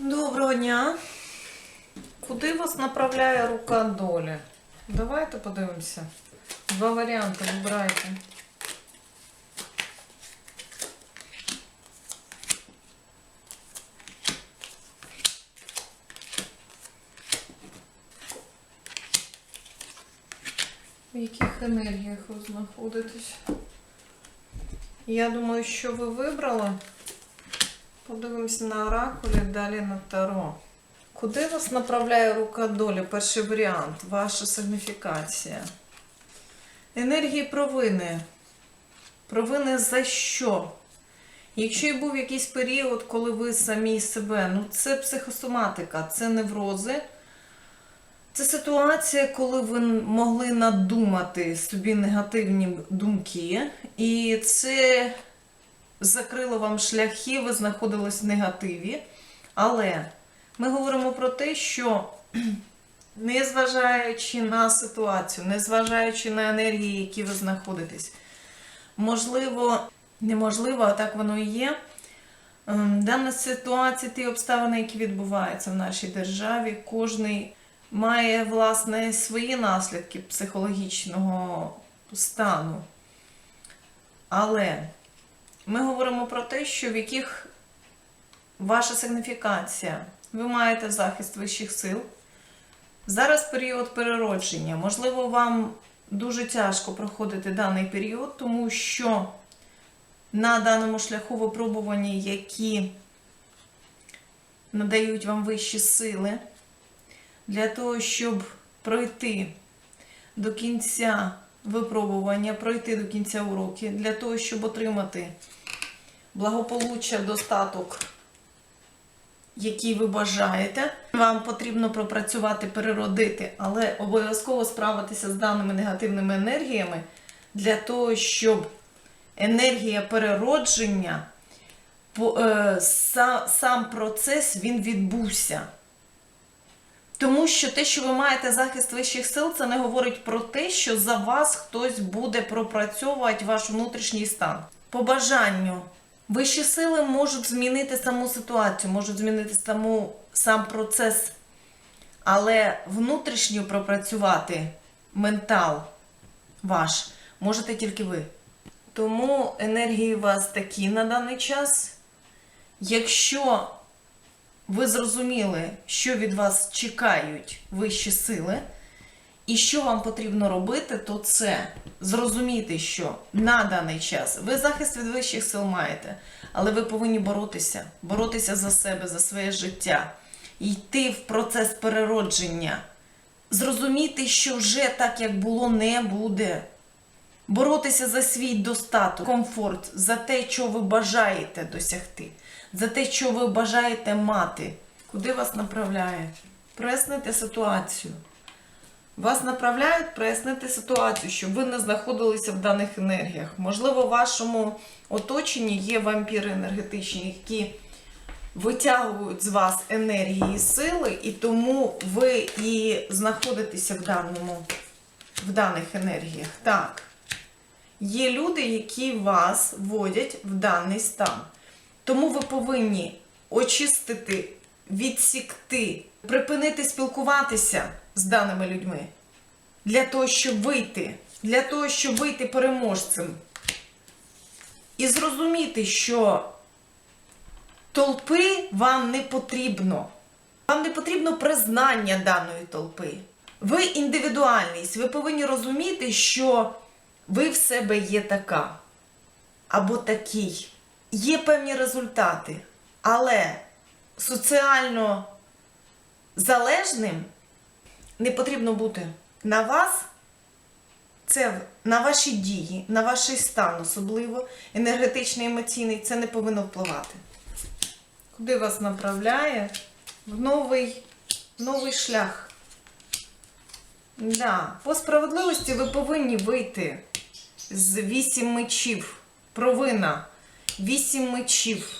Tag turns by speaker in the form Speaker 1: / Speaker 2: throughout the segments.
Speaker 1: Доброго дня. Куди вас направляє рука долі? Давайте подивимося. Два варіанти вибирайте. В яких енергіях ви знаходитесь? Я думаю, що ви вибрали. Подивимося на оракулі, далі на таро. Куди вас направляє рука долі? Перший варіант. Ваша сигніфікація. Енергії провини. Провини за що? Якщо і був якийсь період, коли ви самі себе, ну це психосоматика, це неврози. Це ситуація, коли ви могли надумати собі негативні думки, і це закрило вам шляхи, ви знаходились в негативі. Але ми говоримо про те, що незважаючи на ситуацію, незважаючи на енергії, які ви знаходитесь, можливо, неможливо, а так воно і є. ем, Дана ситуація, ті обставини, які відбуваються в нашій державі, кожний має власне свої наслідки психологічного стану. Але ми говоримо про те, що в яких ваша сигніфікація, ви маєте захист вищих сил. Зараз період переродження. Можливо, вам дуже тяжко проходити даний період, тому що на даному шляху випробування, які надають вам вищі сили, для того, щоб пройти до кінця випробування, пройти до кінця уроків, для того, щоб отримати благополуччя, достаток, який ви бажаєте. Вам потрібно пропрацювати, переродити, але обов'язково справитися з даними негативними енергіями для того, щоб енергія переродження, е, са- сам процес він відбувся. Тому що те, що ви маєте захист вищих сил, це не говорить про те, що за вас хтось буде пропрацьовувати ваш внутрішній стан. По бажанню, вищі сили можуть змінити саму ситуацію, можуть змінити саму, сам процес, але внутрішньо пропрацювати ментал ваш можете тільки ви. Тому енергії у вас такі на даний час. Якщо ви зрозуміли, що від вас чекають вищі сили, і що вам потрібно робити, то це зрозуміти, що на даний час ви захист від вищих сил маєте, але ви повинні боротися, боротися за себе, за своє життя, йти в процес переродження, зрозуміти, що вже так, як було, не буде. Боротися за свій достаток, комфорт, за те, що ви бажаєте досягти, за те, що ви бажаєте мати. Куди вас направляє? Прояснити ситуацію. Вас направляють прояснити ситуацію, щоб ви не знаходилися в даних енергіях. Можливо, в вашому оточенні є вампіри енергетичні, які витягують з вас енергії і сили, і тому ви і знаходитеся в, даному, в даних енергіях. Так. Є люди, які вас вводять в даний стан. Тому ви повинні очистити, відсікти, припинити спілкуватися з даними людьми для того, щоб вийти, для того, щоб вийти переможцем. І зрозуміти, що толпи вам не потрібно. Вам не потрібно признання даної толпи. Ви індивідуальність. Ви повинні розуміти, що ви в себе є така або такий. Є певні результати, але соціально залежним не потрібно бути. На вас це на ваші дії, на ваш стан, особливо енергетичний, емоційний, це не повинно впливати. Куди вас направляє? В новий, новий шлях. Да. По справедливості ви повинні вийти з вісім мечів. Провина. Вісім мечів.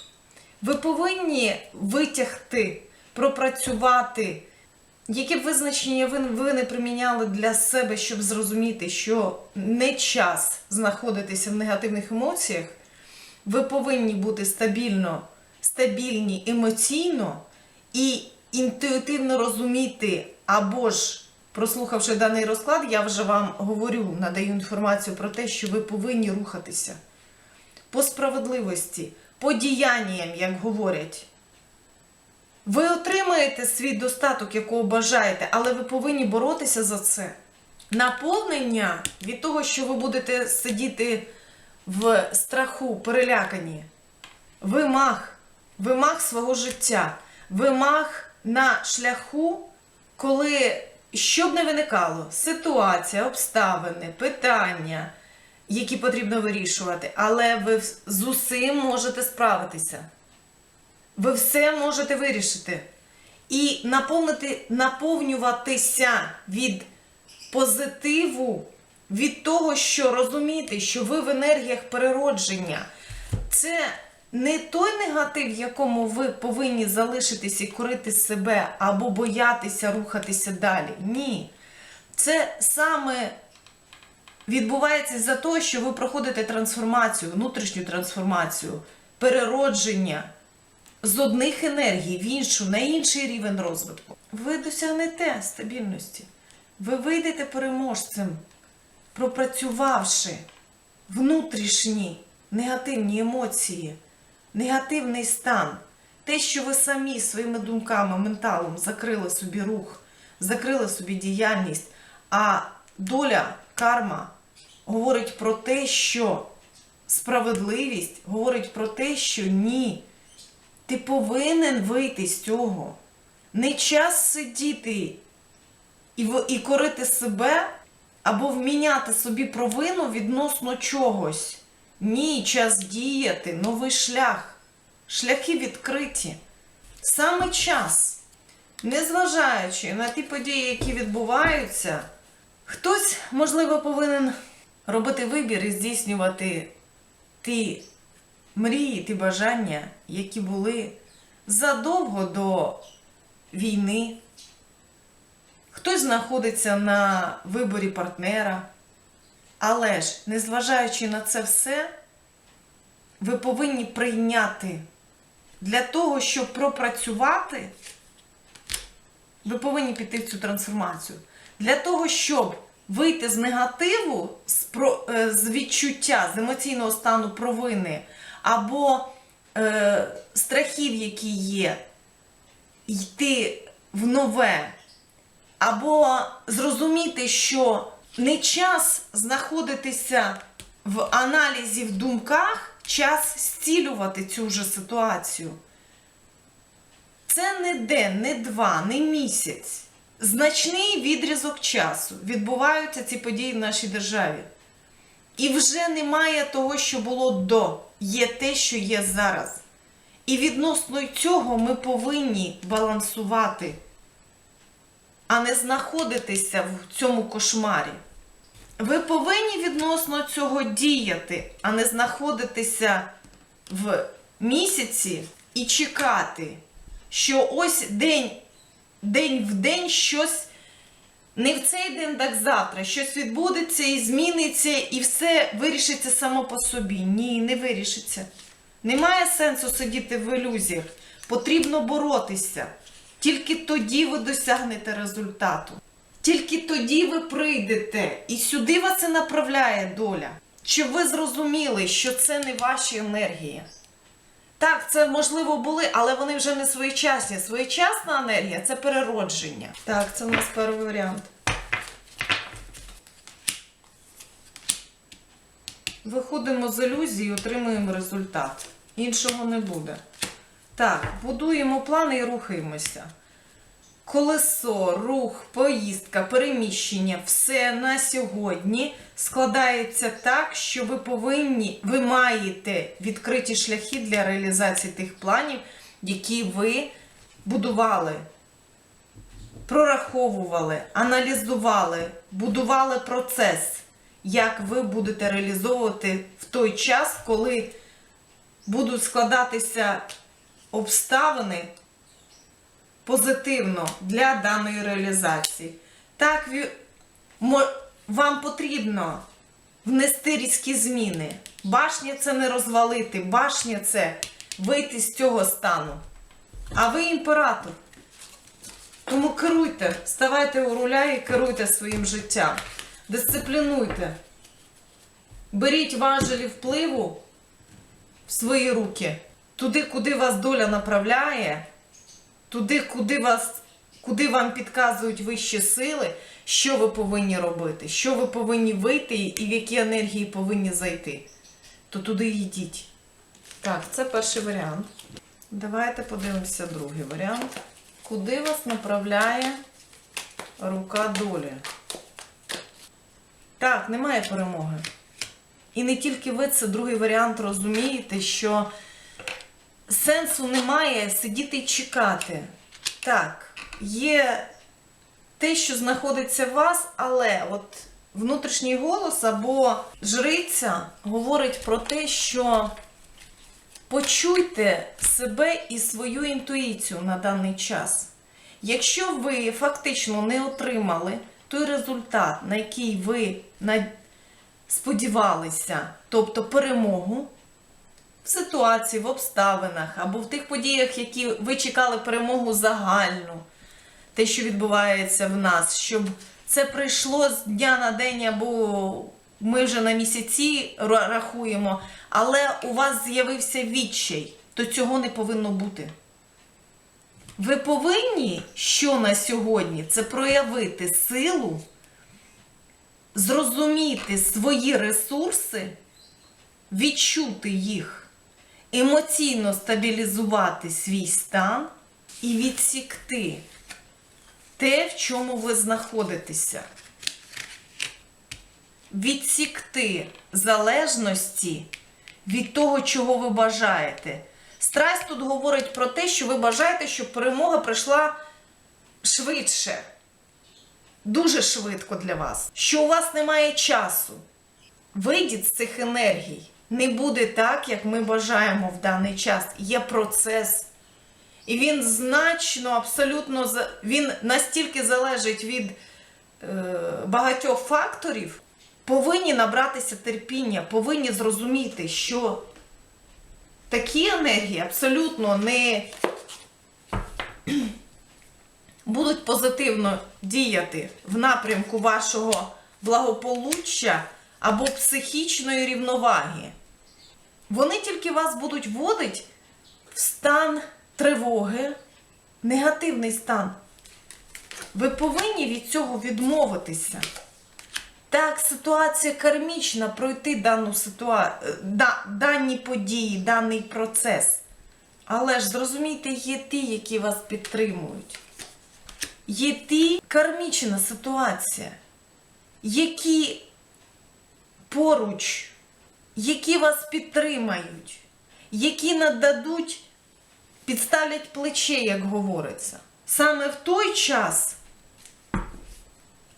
Speaker 1: Ви повинні витягти, пропрацювати. Яке б визначення ви, ви не приміняли для себе, щоб зрозуміти, що не час знаходитися в негативних емоціях, ви повинні бути стабільно, стабільні емоційно і інтуїтивно розуміти, або ж, прослухавши даний розклад, я вже вам говорю, надаю інформацію про те, що ви повинні рухатися по справедливості, по діянням, як говорять. Ви отримаєте свій достаток, якого бажаєте, але ви повинні боротися за це. Наповнення від того, що ви будете сидіти в страху, перелякані, вимаг, вимаг свого життя, вимаг на шляху, коли що б не виникало, ситуація, обставини, питання, які потрібно вирішувати, але ви з усім можете справитися. Ви все можете вирішити. І наповнити, наповнюватися від позитиву, від того, що розуміти, що ви в енергіях переродження. Це не той негатив, в якому ви повинні залишитись і корити себе або боятися рухатися далі. Ні. Це саме відбувається за те, що ви проходите трансформацію, внутрішню трансформацію, переродження з одних енергій в іншу, на інший рівень розвитку. Ви досягнете стабільності. Ви вийдете переможцем, пропрацювавши внутрішні негативні емоції, негативний стан. Те, що ви самі своїми думками, менталом закрили собі рух, закрили собі діяльність, а доля, карма говорить про те, що справедливість говорить про те, що ні. Ти повинен вийти з цього. Не час сидіти і, і корити себе або вміняти собі провину відносно чогось. Ні, час діяти, новий шлях. Шляхи відкриті. Саме час, незважаючи на ті події, які відбуваються, хтось, можливо, повинен робити вибір і здійснювати ті мрії, ті бажання, які були задовго до війни. Хтось знаходиться на виборі партнера. Але ж, незважаючи на це все, ви повинні прийняти для того, щоб пропрацювати, ви повинні піти в цю трансформацію. Для того, щоб вийти з негативу, з, е, відчуття, з емоційного стану провини або е, страхів, які є, йти в нове, або зрозуміти, що не час знаходитися в аналізі в думках, час зцілювати цю ж ситуацію. Це не день, не два, не місяць. Значний відрізок часу відбуваються ці події в нашій державі. І вже немає того, що було до, є те, що є зараз. І відносно цього ми повинні балансувати, а не знаходитися в цьому кошмарі. Ви повинні відносно цього діяти, а не знаходитися в місяці і чекати, що ось день, день в день щось не в цей день, так завтра, щось відбудеться і зміниться, і все вирішиться само по собі. Ні, не вирішиться. Немає сенсу сидіти в ілюзіях. Потрібно боротися. Тільки тоді ви досягнете результату. Тільки тоді ви прийдете, і сюди вас і направляє доля. Щоб ви зрозуміли, що це не ваші енергії. Так, це можливо були, але вони вже не своєчасні. Своєчасна енергія це переродження. Так, це у нас перший варіант. Виходимо з ілюзії отримуємо результат. Іншого не буде. Так, будуємо плани і рухаємося. Колесо, рух, поїздка, переміщення все на сьогодні складається так, що ви повинні, ви маєте відкриті шляхи для реалізації тих планів, які ви будували, прораховували, аналізували, будували процес, як ви будете реалізовувати в той час, коли будуть складатися обставини позитивно для даної реалізації. Так, вам потрібно внести різкі зміни. Башня це не розвалити, башня це вийти з цього стану. А ви імператор. Тому керуйте, ставайте у руля і керуйте своїм життям. Дисциплінуйте. Беріть важелі впливу в свої руки. Туди, куди вас доля направляє, туди, куди, вас, куди вам підказують вищі сили, що ви повинні робити, що ви повинні вийти і в які енергії повинні зайти. То туди йдіть. Так, це перший варіант. Давайте подивимося другий варіант. Куди вас направляє рука долі? Так, немає перемоги. І не тільки ви, це другий варіант розумієте, що сенсу немає сидіти і чекати. Так, є те, що знаходиться в вас, але от внутрішній голос або жриця говорить про те, що почуйте себе і свою інтуїцію на даний час. Якщо ви фактично не отримали той результат, на який ви сподівалися, тобто перемогу в ситуації, в обставинах або в тих подіях, які ви чекали перемогу загальну, те, що відбувається в нас, щоб це прийшло з дня на день, або ми вже на місяці рахуємо, але у вас з'явився відчай, то цього не повинно бути. Ви повинні, що на сьогодні, це проявити силу, зрозуміти свої ресурси, відчути їх, емоційно стабілізувати свій стан і відсікти те, в чому ви знаходитеся. Відсікти залежності від того, чого ви бажаєте. Страсть тут говорить про те, що ви бажаєте, щоб перемога прийшла швидше, дуже швидко для вас, що у вас немає часу. Вийдіть з цих енергій. Не буде так, як ми бажаємо в даний час. Є процес. І він значно, абсолютно він настільки залежить від е, багатьох факторів, повинні набратися терпіння, повинні зрозуміти, що такі енергії абсолютно не будуть позитивно діяти в напрямку вашого благополуччя або психічної рівноваги. Вони тільки вас будуть вводити в стан тривоги, негативний стан. Ви повинні від цього відмовитися. Так, ситуація кармічна, пройти дану ситуа... е, да, дані події, даний процес. Але ж зрозумійте, є ті, які вас підтримують. Є ті кармічна ситуація, які поруч, які вас підтримають, які нададуть, підставлять плече, як говориться. Саме в той час.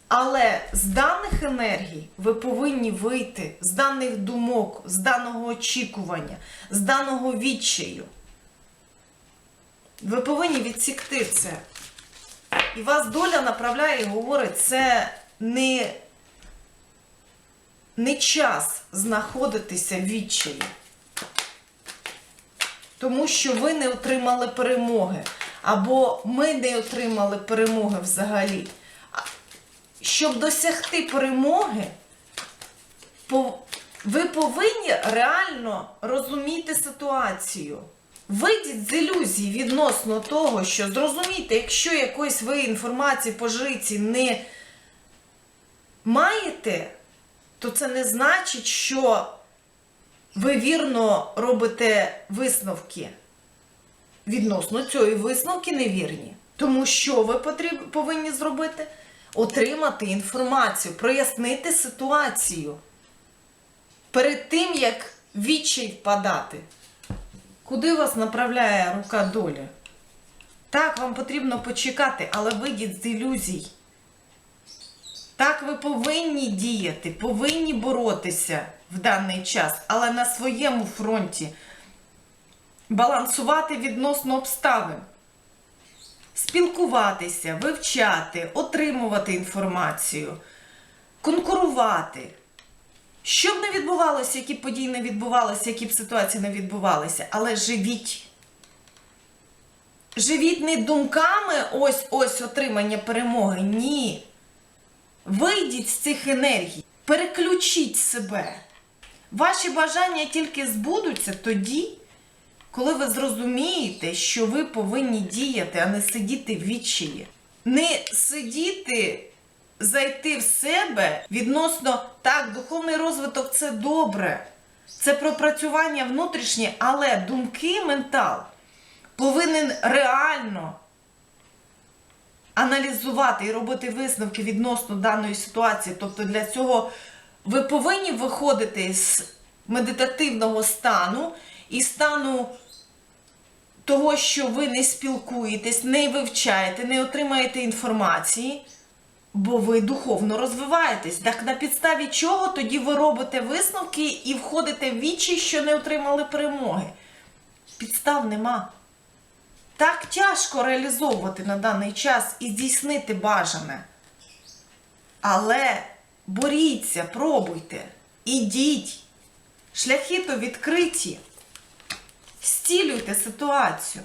Speaker 1: Але з даних енергій ви повинні вийти, з даних думок, з даного очікування, з даного відчаю. Ви повинні відсікти це. І вас доля направляє і говорить, це не, не час знаходитися в відчаї. Тому що ви не отримали перемоги. Або ми не отримали перемоги взагалі. Щоб досягти перемоги, ви повинні реально розуміти ситуацію. Вийдіть з ілюзії відносно того, що зрозумійте, якщо якоїсь ви інформації по жриці не маєте, то це не значить, що ви вірно робите висновки. Відносно цієї висновки невірні. Тому що ви потріб... повинні зробити? Отримати інформацію, прояснити ситуацію перед тим, як відчай впадати. Куди вас направляє рука долі? Так, вам потрібно почекати, але вийдіть з ілюзій. Так, ви повинні діяти, повинні боротися в даний час, але на своєму фронті балансувати відносно обставин, спілкуватися, вивчати, отримувати інформацію, конкурувати. Що б не відбувалося, які події не відбувалися, які б ситуації не відбувалися, але живіть. Живіть не думками ось ось отримання перемоги. Ні. Вийдіть з цих енергій, переключіть себе. Ваші бажання тільки збудуться тоді, коли ви зрозумієте, що ви повинні діяти, а не сидіти в відчаї. Не сидіти, зайти в себе відносно так, духовний розвиток це добре. Це пропрацювання внутрішнє, але думки, ментал повинен реально аналізувати і робити висновки відносно даної ситуації. Тобто для цього ви повинні виходити з медитативного стану і стану того, що ви не спілкуєтесь, не вивчаєте, не отримаєте інформації, бо ви духовно розвиваєтесь. Так на підставі чого тоді ви робите висновки і входите в вічі, що не отримали перемоги? Підстав нема. Так тяжко реалізовувати на даний час і здійснити бажане. Але боріться, пробуйте, ідіть. Шляхи то відкриті. Стілюйте ситуацію.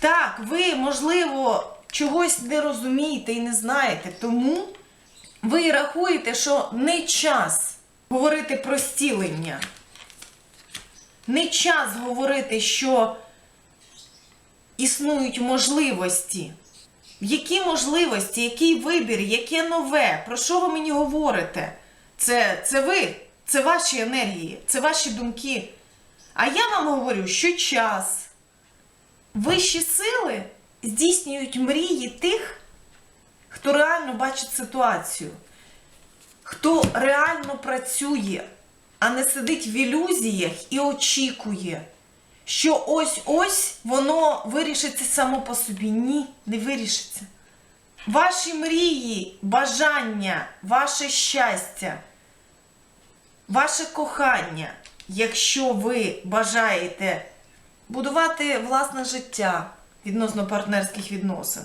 Speaker 1: Так, ви, можливо, чогось не розумієте і не знаєте, тому ви рахуєте, що не час говорити про стілення. Не час говорити, що існують можливості. Які можливості, який вибір, яке нове? Про що ви мені говорите? Це, це ви, це ваші енергії, це ваші думки. А я вам говорю, що час. Вищі сили здійснюють мрії тих, хто реально бачить ситуацію, хто реально працює, а не сидить в ілюзіях і очікує, що ось-ось воно вирішиться само по собі. Ні, не вирішиться. Ваші мрії, бажання, ваше щастя, ваше кохання, якщо ви бажаєте будувати власне життя відносно партнерських відносин.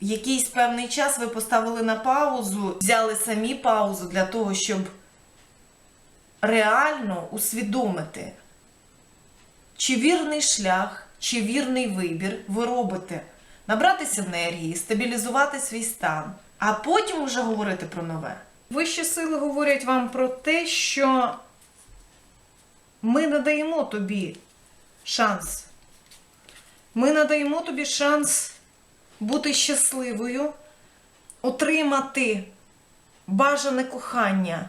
Speaker 1: Якийсь певний час ви поставили на паузу, взяли самі паузу для того, щоб реально усвідомити, чи вірний шлях, чи вірний вибір ви робите. Набратися енергії, стабілізувати свій стан, а потім уже говорити про нове. Вищі сили говорять вам про те, що ми надаємо тобі шанс. Ми надаємо тобі шанс бути щасливою, отримати бажане кохання,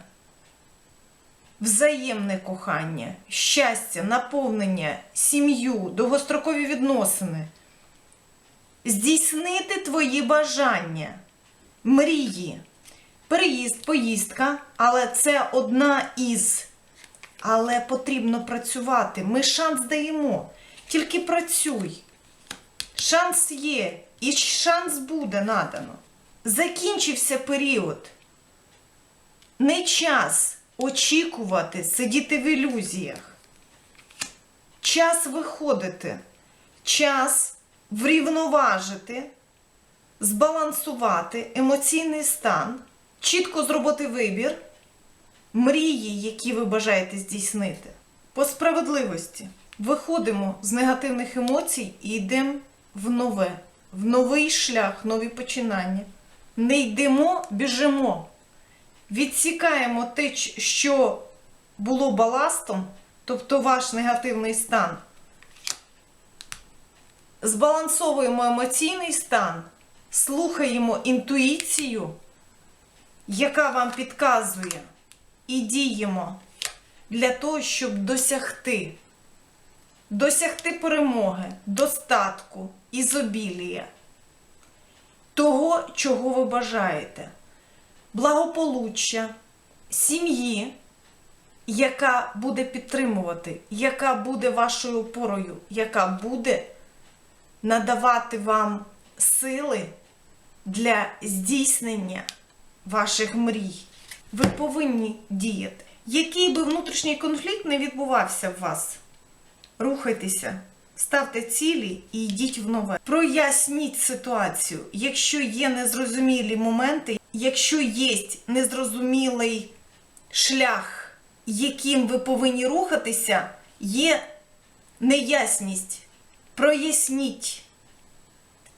Speaker 1: взаємне кохання, щастя, наповнення, сім'ю, довгострокові відносини. Здійснити твої бажання, мрії, переїзд, поїздка, але це одна із. Але потрібно працювати. Ми шанс даємо. Тільки працюй. Шанс є, і шанс буде надано. Закінчився період. Не час очікувати, сидіти в ілюзіях. Час виходити, час врівноважити, збалансувати емоційний стан, чітко зробити вибір, мрії, які ви бажаєте здійснити. По справедливості виходимо з негативних емоцій і йдемо в нове, в новий шлях, нові починання. Не йдемо, біжимо. Відсікаємо те, що було баластом, тобто ваш негативний стан. Збалансовуємо емоційний стан, слухаємо інтуїцію, яка вам підказує, і діємо для того, щоб досягти. Досягти перемоги, достатку, ізобілія, того, чого ви бажаєте, благополуччя, сім'ї, яка буде підтримувати, яка буде вашою опорою, яка буде надавати вам сили для здійснення ваших мрій. Ви повинні діяти. Який би внутрішній конфлікт не відбувався в вас, рухайтеся, ставте цілі і йдіть в нове. Проясніть ситуацію. Якщо є незрозумілі моменти, якщо є незрозумілий шлях, яким ви повинні рухатися, є неясність. Проясніть,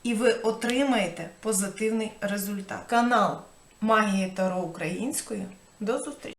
Speaker 1: і ви отримаєте позитивний результат. Канал Магія Таро Української. До зустрічі!